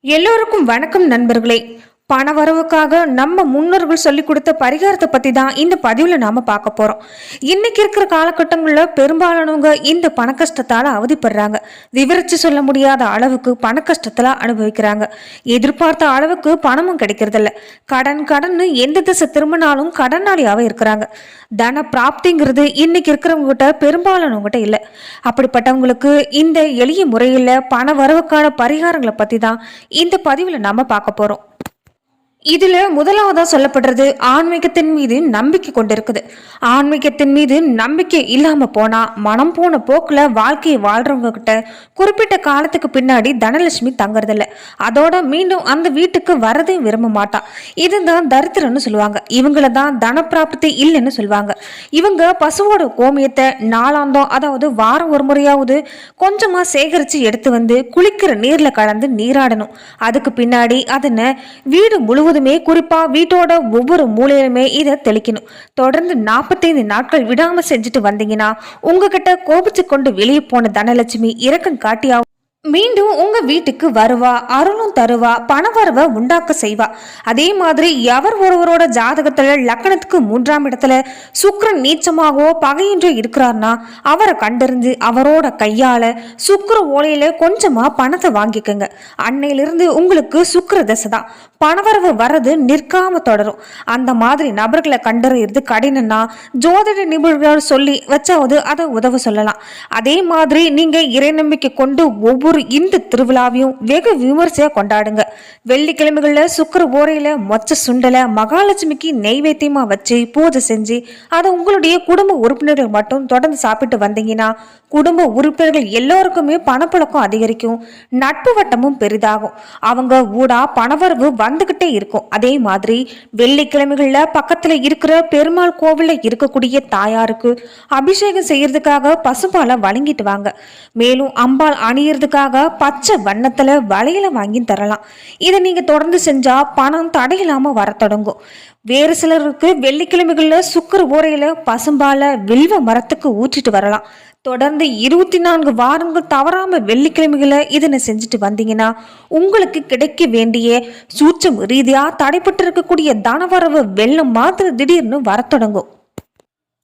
எல்லோருக்கும் வணக்கம் நண்பர்களே. பண வரவுக்காக நம்ம முன்னோர்கள் சொல்லி கொடுத்த பரிகாரத்தை பத்தி தான் இந்த பதிவுல நாம பார்க்க போறோம். இன்னைக்கு இருக்கிற காலகட்டங்களில் பெரும்பாலானவங்க இந்த பண கஷ்டத்தால அவதிப்படுறாங்க. விவரிச்சு சொல்ல முடியாத அளவுக்கு பண கஷ்டத்துல அனுபவிக்கிறாங்க. எதிர்பார்த்த அளவுக்கு பணமும் கிடைக்கிறதில்ல. கடன் கடன் எந்த திசை திரும்பினாலும் கடனாளியாவே இருக்கிறாங்க. தன பிராப்திங்கிறது இன்னைக்கு இருக்கிறவங்க கிட்ட பெரும்பாலானவங்ககிட்ட இல்லை. அப்படிப்பட்டவங்களுக்கு இந்த எளிய முறையில் பண வரவுக்கான பரிகாரங்களை பற்றி தான் இந்த பதிவில் நாம பார்க்க போகிறோம் இதுல முதலாவதா சொல்லப்படுறது ஆன்மீகத்தின் மீது நம்பிக்கை கொண்டிருக்குது. ஆன்மீகத்தின் மீது நம்பிக்கை இல்லாம போனா மனம் போன போக்குல வாழ்க்கையை வாழ்றவங்க கிட்ட குறிப்பிட்ட காலத்துக்கு பின்னாடி தனலட்சுமி தங்குறதில்ல. அதோட மீண்டும் அந்த வீட்டுக்கு வரதையும் விரும்ப மாட்டா. இதுதான் தரித்திரன்னு சொல்லுவாங்க. இவங்கள தான் தனப்பிராப்தி இல்லைன்னு சொல்லுவாங்க. இவங்க பசுவோட கோமியத்தை நாளாந்தம் அதாவது வாரம் ஒரு முறையாவது கொஞ்சமா சேகரிச்சு எடுத்து வந்து குளிக்கிற நீர்ல கலந்து நீராடணும். அதுக்கு பின்னாடி அதனை வீடு முழுவதும் குறிப்பா வீட்டோட ஒவ்வொரு மூலையிலுமே இதை தெளிக்கணும். தொடர்ந்து நாற்பத்தைந்து நாட்கள் விடாம செஞ்சுட்டு வந்தீங்கன்னா உங்ககிட்ட கோபிச்சு கொண்டு வெளியே போன தனலட்சுமி இரக்கம் காட்டியா மீண்டும் உங்க வீட்டுக்கு வருவா அருளும் தருவா பணவரவை உண்டாக்க செய்வா. அதே மாதிரி எவர் ஒருவரோட ஜாதகத்துல லக்கணத்துக்கு மூன்றாம் இடத்துல சுக்ரன் நீச்சமாகவோ பகையின்றோ இருக்கிறார்னா அவரை கண்டறிந்து அவரோட கையால சுக்ர ஓலையில கொஞ்சமா பணத்தை வாங்கிக்கோங்க. அன்னையிலிருந்து உங்களுக்கு சுக்ர தசை தான். பணவரவு வர்றது நிற்காம தொடரும். அந்த மாதிரி நபர்களை கண்டறியறது கடினம்னா ஜோதிட நிபுணர்கள் சொல்லி வச்சாவது அதை உதவ சொல்லலாம். அதே மாதிரி நீங்க இறை நம்பிக்கை கொண்டு ஒவ்வொரு இந்து திருவிழாவையும் வெகு விமர்சையாக கொண்டாடுங்க. வெள்ளிக்கிழமைகளில் சுக்கர ஓரையில் மொச்ச சுண்டலை மகாலட்சுமிக்கு நெய்வேத்தியமா வச்சு பூஜை செஞ்சு அதை உங்களுடைய குடும்ப உறுப்பினர்கள் மட்டும் தொடர்ந்து சாப்பிட்டு வந்தீங்கன்னா குடும்ப உறுப்பினர்கள் எல்லோருக்குமே பணப்புழக்கம் அதிகரிக்கும் நட்பு வட்டமும் பெரிதாகும். அவங்க ஊடா பணவரவு வந்துகிட்டே இருக்கும். அதே மாதிரி வெள்ளிக்கிழமைகள்ல பக்கத்துல இருக்கிற பெருமாள் கோவில்ல இருக்கக்கூடிய தாயாருக்கு அபிஷேகம் செய்யறதுக்காக பசுபாலை வழங்கிட்டு வாங்க. மேலும் அம்பாள் அணியறதுக்காக பச்சை வண்ணத்தில் வளையல வாங்கி தரலாம். இதை நீங்கள் தொடர்ந்து செஞ்சால் பணம் தடையில்லாமல் வர தொடங்கும். வேறு சிலருக்கு வெள்ளிக்கிழமைகளில் சுக்கர ஊரையில் பசும்பாலை வில்வ மரத்துக்கு ஊற்றிட்டு வரலாம். தொடர்ந்து இருபத்தி நான்கு வாரங்கள் தவறாமல் வெள்ளிக்கிழமைகளை இதனை செஞ்சுட்டு வந்தீங்கன்னா உங்களுக்கு கிடைக்க வேண்டிய சூட்சம் ரீதியாக தடைப்பட்டு இருக்கக்கூடிய தனவரவு வெள்ளம் மாத்திர திடீர்னு வர தொடங்கும்.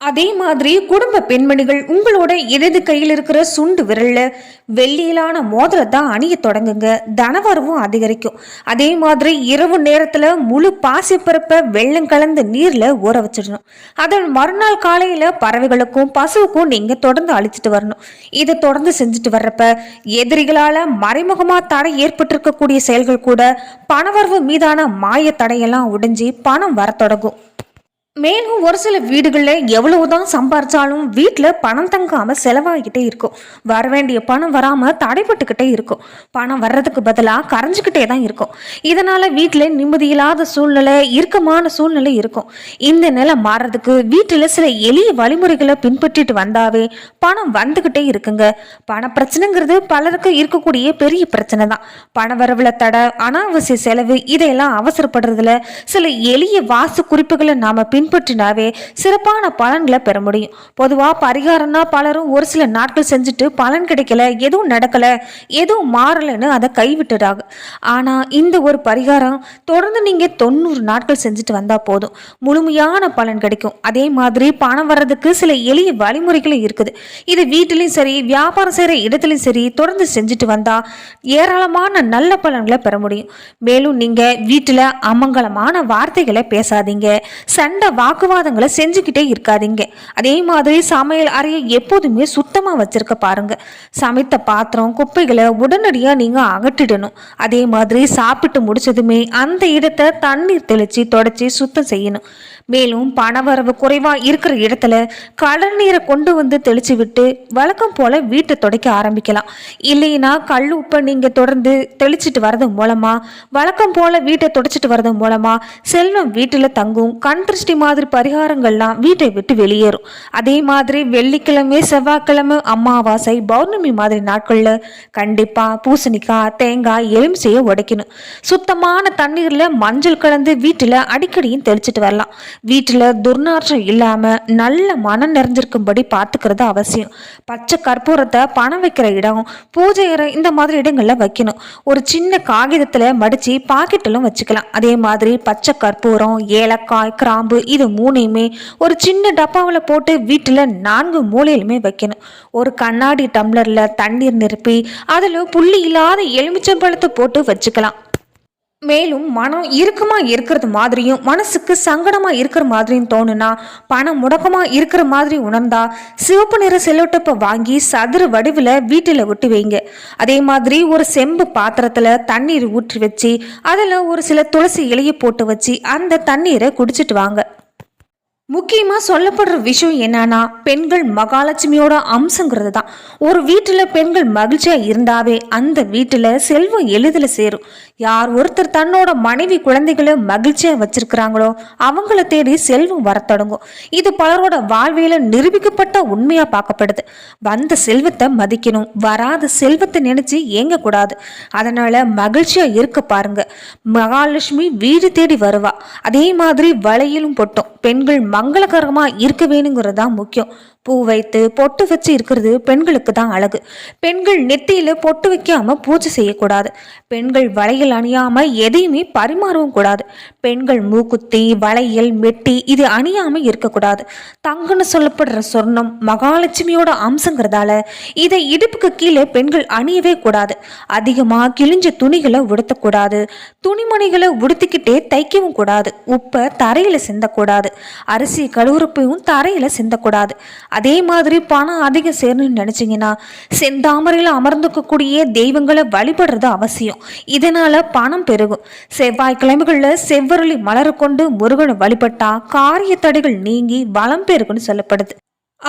அதே மாதிரி குடும்ப பெண்மணிகள் உங்களோட இடது கையில் இருக்கிற சுண்டு விரல்ல வெள்ளியிலான மோதிரத்தை அணிய தொடங்குங்க. தனவரவும் அதிகரிக்கும். அதே மாதிரி இரவு நேரத்துல முழு பாசிப்பருப்பை வெள்ளம் கலந்து நீர்ல ஊற வச்சிடணும். அதன் மறுநாள் காலையில பறவைகளுக்கும் பசுவுக்கும் நீங்க தொடர்ந்து அழிச்சிட்டு வரணும். இதை தொடர்ந்து செஞ்சுட்டு வர்றப்ப எதிரிகளால மறைமுகமா தடை ஏற்பட்டிருக்கக்கூடிய செயல்கள் கூட பணவரவு மீதான மாய தடையெல்லாம் உடைஞ்சு பணம் வர தொடங்கும். மேலும் ஒரு சில வீடுகளில் எவ்வளவுதான் சம்பாரிச்சாலும் வீட்டில் பணம் தங்காம செலவாகிக்கிட்டே இருக்கும். வர வேண்டிய பணம் வராம தடைப்பட்டுக்கிட்டே இருக்கும். பணம் வர்றதுக்கு பதிலாக கரைஞ்சிக்கிட்டே தான் இருக்கும். இதனால வீட்டில் நிம்மதியில்லாத சூழ்நிலை இறுக்கமான சூழ்நிலை இருக்கும். இந்த நிலை மாறுறதுக்கு வீட்டில் சில எளிய வழிமுறைகளை பின்பற்றிட்டு வந்தாவே பணம் வந்துக்கிட்டே இருக்குங்க. பண பிரச்சனைங்கிறது பலருக்கு இருக்கக்கூடிய பெரிய பிரச்சனை தான். பண வரவுல தடை அனாவசிய செலவு இதையெல்லாம் அவசரப்படுறதுல சில எளிய வாசு குறிப்புகளை நாம பின்பற்றினாவே சிறப்பான பலன்களை பெற முடியும். பொதுவா பரிகாரம்னா பலரும் ஒரு சில நாட்கள் செஞ்சுட்டு பலன் கிடைக்கல எதுவும் நடக்கல எதுவும் மாறலைன்னு அதை கைவிட்டுறாங்க. ஆனா இந்த ஒரு பரிகாரம் தொடர்ந்து நீங்க தொண்ணூறு நாட்கள் செஞ்சுட்டு வந்தா போதும். முழுமையான பலன் கிடைக்கும். அதே மாதிரி பணம் வர்றதுக்கு சில எளிய வழிமுறைகளும் இருக்குது. இது வீட்டிலையும் சரி வியாபாரம் செய்கிற இடத்துலையும் சரி தொடர்ந்து செஞ்சுட்டு வந்தா ஏராளமான நல்ல பலன்களை பெற முடியும். மேலும் நீங்க வீட்டில் அமங்கலமான வார்த்தைகளை பேசாதீங்க. சண்டை வாக்குவாதங்களை செஞ்சுக்கிட்டே இருக்காதீங்க. அதே மாதிரி சமையல் அறையை எப்போதுமே சுத்தமாக வச்சிருக்க பாருங்க. சமைத்த பாத்திரம் குப்பைகளை உடனடியாக நீங்கள் அகற்றிடணும். அதே மாதிரி சாப்பிட்டு முடிச்சதுமே அந்த இடத்தை தண்ணீர் தெளித்து தொடச்சி சுத்தம் செய்யணும். மேலும் பணவரவு குறைவா இருக்கிற இடத்துல கடல் நீரை கொண்டு வந்து தெளிச்சு விட்டு வழக்கம் போல வீட்டை துடைக்க ஆரம்பிக்கலாம். இல்லைன்னா கல் உப்பை நீங்க தொடர்ந்து தெளிச்சிட்டு வர்றது மூலமா வழக்கம் போல வீட்டை துடைச்சிட்டு வர்றது மூலமா செல்வம் வீட்டில் தங்கும் கண் திருஷ்டி மாதிரி பரிகாரங்கள்லாம் வீட்டை விட்டு வெளியேறும். அதே மாதிரி வெள்ளிக்கிழமை செவ்வாய்க்கிழமை அமாவாசை பௌர்ணமி மாதிரி நாட்கள்ல கண்டிப்பா பூசணிக்காய் தேங்காய் எலுமிச்சையை உடைக்கணும். சுத்தமான தண்ணீர்ல மஞ்சள் கலந்து வீட்டில் அடிக்கடியும் தெளிச்சிட்டு வரலாம். வீட்டில் துர்நாற்றம் இல்லாமல் நல்ல மனம் நிறைஞ்சிருக்கும்படி பார்த்துக்கிறது அவசியம். பச்சை கற்பூரத்தை பணம் வைக்கிற இடம் பூஜை அறை இந்த மாதிரி இடங்களில் வைக்கணும். ஒரு சின்ன காகிதத்தில் மடித்து பாக்கெட்டிலும் வச்சுக்கலாம். அதே மாதிரி பச்சை கற்பூரம் ஏலக்காய் கிராம்பு இது மூணையுமே ஒரு சின்ன டப்பாவில் போட்டு வீட்டில் நான்கு மூலையிலுமே வைக்கணும். ஒரு கண்ணாடி டம்ளரில் தண்ணீர் நிரப்பி அதில் புள்ளி இல்லாத எலுமிச்சம்பழத்தை போட்டு வச்சுக்கலாம். மேலும் மனம் இறுக்கமா இருக்கிறது மாதிரியும் மனசுக்கு சங்கடமா இருக்கிற மாதிரியும் தோணுனா பணம் முடக்கமா இருக்கிற மாதிரி உணர்ந்தா சிவப்பு நிற செல்லோட்டப்பை வாங்கி சதுர வடிவில் வீட்டில் விட்டு வைங்க. அதே மாதிரி ஒரு செம்பு பாத்திரத்தில் தண்ணீர் ஊற்றி வச்சு அதில் ஒரு சில துளசி இலையை போட்டு வச்சு அந்த தண்ணீரை குடிச்சிட்டு வாங்க. முக்கியமாக சொல்லப்படுற விஷயம் என்னன்னா பெண்கள் மகாலட்சுமியோட அம்சங்கிறது தான் ஒரு வீட்டில் பெண்கள் மகிழ்ச்சியாக இருந்தாவே அந்த வீட்டில் செல்வம் எளிதில் சேரும். யார் ஒருத்தர் தன்னோட மனைவி குழந்தைகளை மகிழ்ச்சியாக வச்சிருக்கிறாங்களோ அவங்கள தேடி செல்வம் வர தொடங்கும். இது பலரோட வாழ்வியல நிரூபிக்கப்பட்ட உண்மையாக பார்க்கப்படுது. வந்த செல்வத்தை மதிக்கணும் வராத செல்வத்தை நினைச்சு ஏங்கக்கூடாது. அதனால மகிழ்ச்சியாக இருக்க பாருங்க. மகாலட்சுமி வீடு தேடி வருவா. அதே மாதிரி வளையிலும் பொட்டும். பெண்கள் மங்களகரமாக இருக்க வேணுங்கிறது தான் முக்கியம். பூ வைத்து பொட்டு வச்சு இருக்கிறது பெண்களுக்கு தான் அழகு. பெண்கள் நெத்தியில பொட்டு வைக்காம பூஜை செய்யக்கூடாது. பெண்கள் வளையல் அணியாம எதையுமே பரிமாறவும் கூடாது. பெண்கள் மூக்குத்தி வளையல் மெட்டி இது அணியாம இருக்கக்கூடாது. தங்கன்னு சொல்லப்படுற சொர்ணம் மகாலட்சுமியோட அம்சங்கிறதால இதை இடுப்புக்கு கீழே பெண்கள் அணியவே கூடாது. அதிகமா கிழிஞ்ச துணிகளை உடுத்தக்கூடாது. துணிமணிகளை உடுத்திக்கிட்டே தைக்கவும் கூடாது. உப்பை தரையில சிந்தக்கூடாது. அரிசி கழுவுறப்பையும் தரையில சிந்தக்கூடாது. அதே மாதிரி பணம் அதிகம் சேரணும்னு நினச்சிங்கன்னா செந்தாமரையில் அமர்ந்துக்கக்கூடிய தெய்வங்களை வழிபடுறது அவசியம். இதனால் பணம் பெருகும். செவ்வாய்க்கிழமைகளில் செவ்வரளி மலரை கொண்டு முருகனை வழிபட்டால் காரிய தடைகள் நீங்கி வளம் பெருகுன்னு சொல்லப்படுது.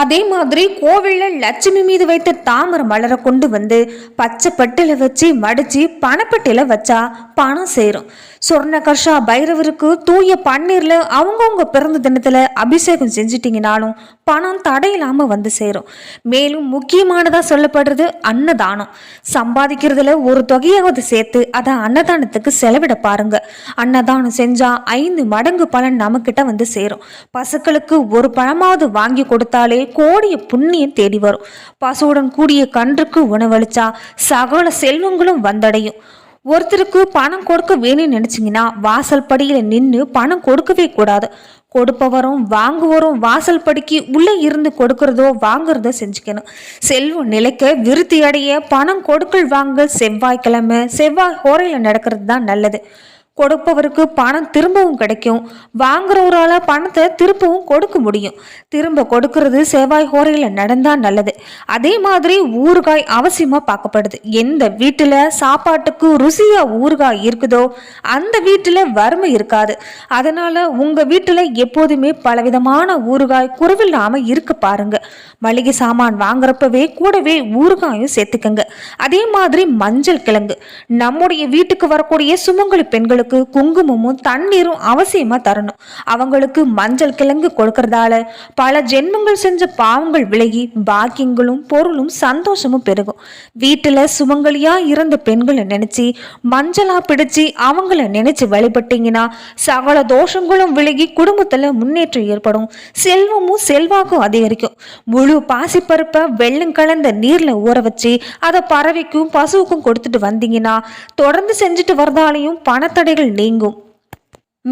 அதே மாதிரி கோவிலில் லட்சுமி மீது வைத்த தாமரை மலரை கொண்டு வந்து பச்சை பட்டில வச்சு மடிச்சு பணப்பட்டியில வச்சா பணம் சேரும். சொர்ணகர்ஷா பைரவருக்கு தூய பன்னீர்ல அவங்கவுங்க பிறந்த தினத்துல அபிஷேகம் செஞ்சிட்டிங்கனாலும் பணம் தடையில்லாம வந்து சேரும். மேலும் முக்கியமானதா சொல்லப்படுறது அன்னதானம். சம்பாதிக்கிறதுல ஒரு தொகையாவது சேர்த்து அதை அன்னதானத்துக்கு செலவிட பாருங்க. அன்னதானம் செஞ்சா ஐந்து மடங்கு பலன் நம்மக்கிட்ட வந்து சேரும். பசுக்களுக்கு ஒரு பழமாவது வாங்கி கொடுத்தாலே கோடிய புண்ணியம் தேடி வரும். பசுவுடன் கூடிய கன்றுக்கு உணவளிச்சா சகல செல்வங்களும் வந்தடையும். ஒருத்தருக்கு பணம் கொடுக்க வேணும்னு நினச்சிங்கன்னா வாசல் படியில் நின்று பணம் கொடுக்கவே கூடாது. கொடுப்பவரும் வாங்குவரும் வாசல் படிக்கு உள்ளே இருந்து கொடுக்கறதோ வாங்குறதோ செஞ்சுக்கணும். செல்வம் நிலைக்க விருத்தி அடைய பணம் கொடுக்கல் வாங்கல் செவ்வாய்க்கிழமை செவ்வாய் ஹோரையில் நடக்கிறது தான் நல்லது. கொடுப்பவருக்கு பணம் திரும்பவும் கிடைக்கும். வாங்குறவரால் பணத்தை திரும்பவும் கொடுக்க முடியும். திரும்ப கொடுக்கறது செவ்வாய் ஹோரையில் நடந்தால் நல்லது. அதே மாதிரி ஊறுகாய் அவசியமாக பார்க்கப்படுது. எந்த வீட்டில் சாப்பாட்டுக்கு ருசியாக ஊறுகாய் இருக்குதோ அந்த வீட்டில் வறுமை இருக்காது. அதனால் உங்கள் வீட்டில் எப்போதுமே பலவிதமான ஊறுகாய் குறைவில்லாமல் இருக்க பாருங்க. மளிகை சாமான் வாங்குறப்பவே கூடவே ஊறுகாயும் சேர்த்துக்கங்க. அதே மாதிரி மஞ்சள் கிழங்கு. நம்முடைய வீட்டுக்கு வரக்கூடிய சுமங்கலி பெண்களுக்கு பெண்களுக்கு குங்குமமும் தண்ணீரும் அவசியமா தரணும். அவங்களுக்கு மஞ்சள் கிழங்கு கொடுக்கறதால பல ஜென்மங்கள் செஞ்ச பாவங்கள் விலகி பாக்கியங்களும் பொருளும் சந்தோஷமும் பெருகும். வீட்டுல சுமங்கலியா இருந்த பெண்களை நினைச்சு மஞ்சளா பிடிச்சு அவங்கள நினைச்சு வழிபட்டீங்கன்னா சகல தோஷங்களும் விலகி குடும்பத்துல முன்னேற்றம் ஏற்படும். செல்வமும் செல்வாக்கும் அதிகரிக்கும். முழு பாசிப்பருப்பை வெள்ளம் கலந்த நீர்ல ஊற வச்சு அதை பறவைக்கும் பசுவுக்கும் கொடுத்துட்டு வந்தீங்கன்னா தொடர்ந்து செஞ்சுட்டு வரதாலையும் பணத்தடை குறைகள் நீங்கும்.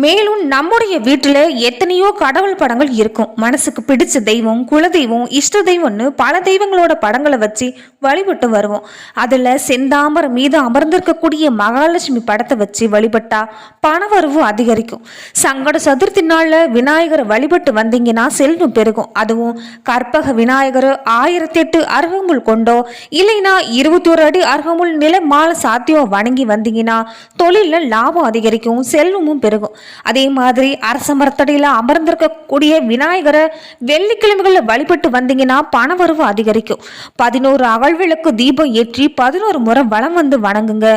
மேலும் நம்முடைய வீட்டில் எத்தனையோ கடவுள் படங்கள் இருக்கும். மனசுக்கு பிடிச்ச தெய்வம் குலதெய்வம் இஷ்ட தெய்வம்னு பல தெய்வங்களோட படங்களை வச்சு வழிபட்டு வருவோம். அதில் செந்தாமரம் மீது அமர்ந்திருக்கக்கூடிய மகாலட்சுமி படத்தை வச்சு வழிபட்டா பணவரவு அதிகரிக்கும். சங்கட சதுர்த்தி நாளில் விநாயகரை வழிபட்டு வந்தீங்கன்னா செல்வம் பெருகும். அதுவும் கற்பக விநாயகர் ஆயிரத்தி எட்டு அருகமுள் கொண்டோ இல்லைன்னா இருபத்தோரு அடி அருகமுள் நில மாலை சாத்தியம் வணங்கி வந்தீங்கன்னா தொழிலில் லாபம் அதிகரிக்கும் செல்வமும் பெருகும். அதே மாதிரி அரச மரத்தடியில் அமர்ந்திருக்கக்கூடிய விநாயகரை வெள்ளிக்கிழமைகளில் வழிபட்டு வந்தீங்கன்னா பணவரவு அதிகரிக்கும். பதினோரு அகழ்விளக்கு தீபம் ஏற்றி பதினோரு முறை வளம் வந்து வணங்குங்க.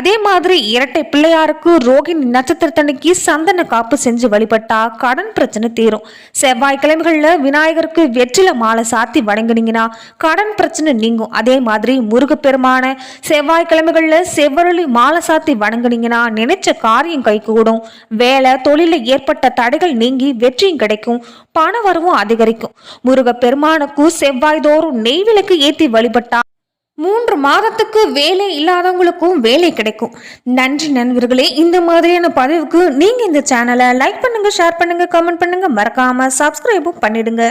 அதே மாதிரி இரட்டை பிள்ளையாருக்கு ரோகிணி நட்சத்திரத்தன்னைக்கு சந்தன காப்பு செஞ்சு வழிபட்டா கடன் பிரச்சனை தீரும். செவ்வாய்க்கிழமைகளில் விநாயகருக்கு வெற்றில மாலை சாத்தி வணங்கினீங்கன்னா கடன் பிரச்சனை நீங்கும். அதே மாதிரி முருகப்பெருமான செவ்வாய்க்கிழமைகளில் செவ்வரளி மாலை சாத்தி வணங்கினீங்கன்னா நினைச்ச காரியம் கைகூடும். வே வேலை தொழிலில் ஏற்பட்ட தடைகள் நீங்கி வெற்றியும் கிடைக்கும் பண வரவும் அதிகரிக்கும். முருக பெருமானுக்கும் செவ்வாய் தோறும் நெய் விளக்கு ஏற்றி வழிபட்டா மூன்று மாதத்துக்கு வேலை இல்லாதவங்களுக்கும் வேலை கிடைக்கும். நன்றி நண்பர்களே இந்த மாதிரியான பதிவுக்கு நீங்கள் இந்த சேனலை லைக் பண்ணுங்கள் ஷேர் பண்ணுங்கள் கமெண்ட் பண்ணுங்கள் மறக்காமல் சப்ஸ்கிரைபும் பண்ணிடுங்க.